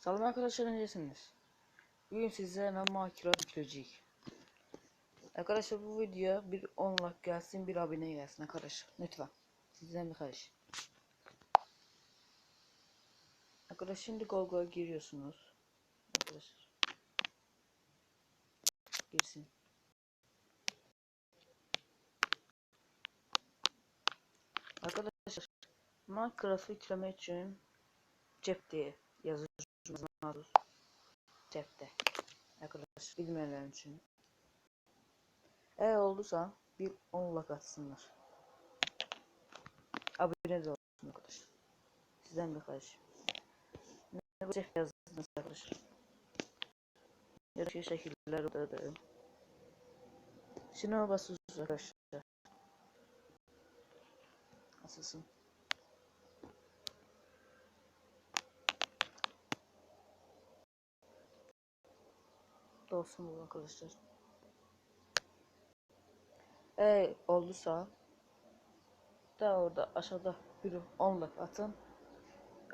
Selam arkadaşlar öncesiniz. Bugün sizlere hemen Minecraft yükleyecek. Arkadaşlar bu video bir 10 like gelsin bir abone gelsin arkadaşlar. Lütfen. Sizden bir karış. Arkadaşlar şimdi Google'a giriyorsunuz. Arkadaşlar. Girsin. Arkadaşlar Minecraft yükleme için cepte yazıyorsunuz. Cepte. Arkadaşlar bilmeyenler için. Eğer olduysa bir 10 like atsınlar. Abone de olsun arkadaşlar. Sizden bir karış. Ne bu cep yazdınız arkadaşlar. Yarışı şekiller orada da. Şuna basıyorsunuz arkadaşlar. Nasılsın? Olsun bu arkadaşlar. Eğer olduysa da orada aşağıda bir 10 like atın.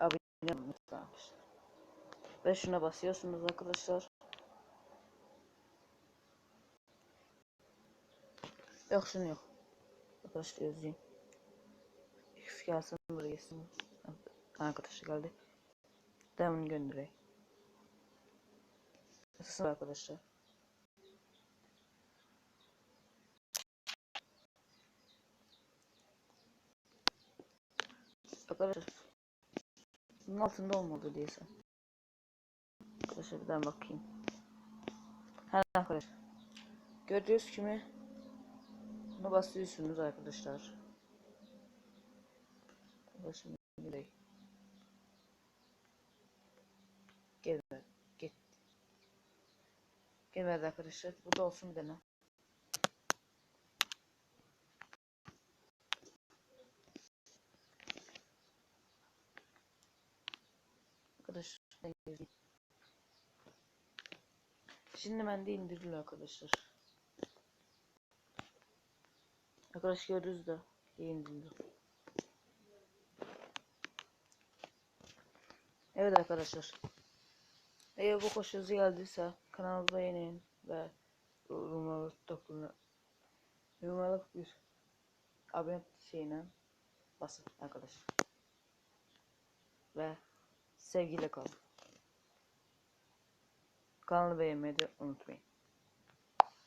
Abone olun lütfen. Ve şuna basıyorsunuz arkadaşlar. Yok şunu yok. Arkadaşlar yazayım. X gelsin buraya gelsin. Arkadaşlar geldi. Demin göndereyim. Nasılsın arkadaşlar? Arkadaşlar bunun altında olmadı diyese. Arkadaşlar bir daha bakayım. Ha arkadaşlar. Gördüğünüz gibi bunu basıyorsunuz arkadaşlar. Başım nereye? Gelmedi arkadaşlar. Bu da olsun bir tane. Arkadaşlar. Şimdi bende indiriliyor arkadaşlar. Arkadaş gördünüz de iyi indiriliyor. Evet arkadaşlar. Eğer bu hoşunuza geldiyse kanalımıza beğenin ve yorumlara dokunun. Yorumlara bir abone şeyine basın arkadaşlar. Ve sevgiyle kalın. Kanalı beğenmeyi de unutmayın.